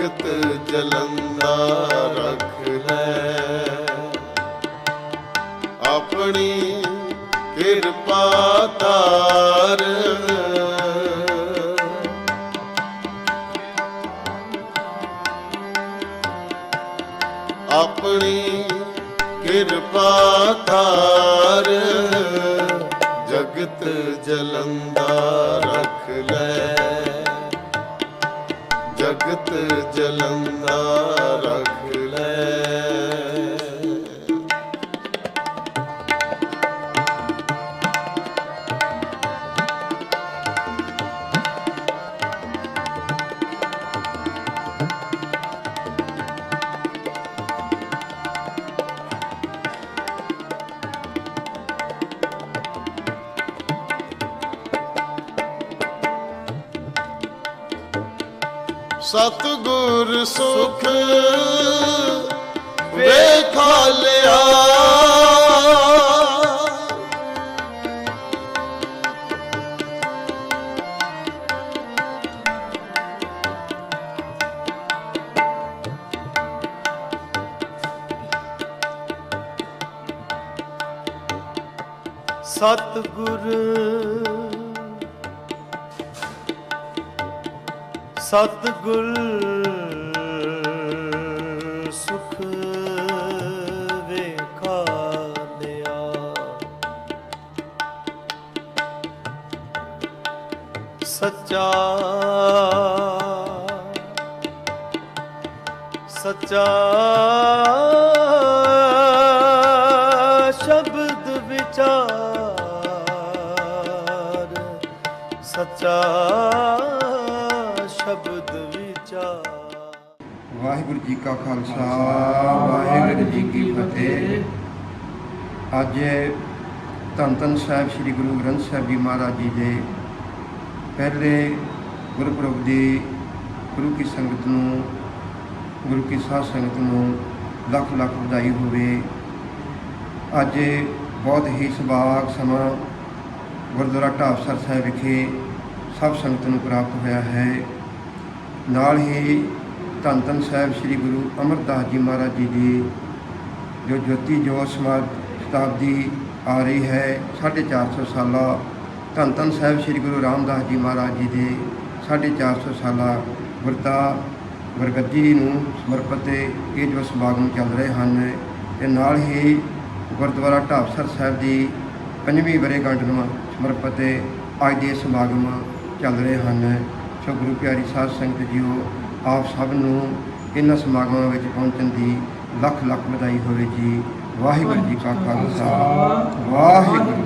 ਜਗਤ ਜਲੰਦਾ ਰੱਖ ਲੈ। ਆਪਣੀ ਕਿਰਪਾ ਤਾਰ ਆਪਣੀ ਕਿਰਪਾ ਤਾਰ ਜਗਤ ਜਲੰਦਾ ਰੱਖ ਲੈ। ਜਗਤ ਜਲੰਦਾ ਰੱਖ ਲੈ ਸਤਗੁਰ ਸੁਖ ਵੇਖਾ ਲਿਆ। ਸਤਿਗੁਰ ਸਤਿਗੁਰ ਸੁਖ ਵੇਖਾ ਲਿਆ ਸੱਚਾ ਸੱਚਾ ਸ਼ਬਦ ਵਿਚਾਰ ਸੱਚਾ ਸ਼ਬਦ ਵਿਚਾਰ। ਵਾਹਿਗੁਰੂ ਜੀ ਕਾ ਖਾਲਸਾ, ਵਾਹਿਗੁਰੂ ਜੀ ਕੀ ਫਤਿਹ। ਅੱਜ ਧੰਨ ਧੰਨ ਸਾਹਿਬ ਸ੍ਰੀ ਗੁਰੂ ਗ੍ਰੰਥ ਸਾਹਿਬ ਜੀ ਮਹਾਰਾਜ ਜੀ ਦੇ ਪਹਿਲੇ ਗੁਰਪੁਰਬ ਦੀ ਗੁਰੂ ਕੀ ਸੰਗਤ ਨੂੰ, ਗੁਰੂ ਕੀ ਸਾਧ ਸੰਗਤ ਨੂੰ ਲੱਖ ਲੱਖ ਵਧਾਈ ਹੋਵੇ। ਅੱਜ ਬਹੁਤ ਹੀ ਸੁਭਾਗ ਸਮਾਂ ਗੁਰਦੁਆਰਾ ਢਾਬਸਰ ਸਾਹਿਬ ਵਿਖੇ ਸਭ ਸੰਗਤ ਨੂੰ ਪ੍ਰਾਪਤ ਹੋਇਆ ਹੈ। ਨਾਲ ਹੀ ਧੰਨ ਧੰਨ ਸਾਹਿਬ ਸ੍ਰੀ ਗੁਰੂ ਅਮਰਦਾਸ ਜੀ ਮਹਾਰਾਜ ਜੀ ਦੀ ਜੋ ਜੋਤੀ ਜੋਤ ਸਮਾਜ ਸ਼ਤਾਬਦੀ ਆ ਰਹੀ ਹੈ 450 ਸਾਲਾ ਧੰਨ ਧੰਨ ਸਾਹਿਬ ਸ੍ਰੀ ਗੁਰੂ ਰਾਮਦਾਸ ਜੀ ਮਹਾਰਾਜ ਜੀ ਦੇ 450 ਸਾਲਾ ਵਰਤਾ ਵਰਗੱਦੀ ਨੂੰ ਸਮਰਪਿਤ ਇਹ ਜੋ ਸਮਾਗਮ ਚੱਲ ਰਹੇ ਹਨ ਤੇ ਨਾਲ ਹੀ ਗੁਰਦੁਆਰਾ ਢਾਬਸਰ ਸਾਹਿਬ ਦੀ ਪੰਜਵੀਂ ਵਰ੍ਹੇਗੰਢ ਨੂੰ ਸਮਰਪਿਤ ਅੱਜ ਦੇ ਸਮਾਗਮ ਚੱਲ ਰਹੇ ਹਨ। ਸੋ ਗੁਰੂ ਪਿਆਰੀ ਸਾਧ ਸੰਗਤ ਜੀਓ ਆਪ ਸਭ ਨੂੰ ਇਹਨਾਂ ਸਮਾਗਮਾਂ ਵਿੱਚ ਪਹੁੰਚਣ ਦੀ ਲੱਖ ਲੱਖ ਵਧਾਈ ਹੋਵੇ ਜੀ। ਵਾਹਿਗੁਰੂ ਜੀ ਕਾ ਖਾਲਸਾ। ਵਾਹਿਗੁਰੂ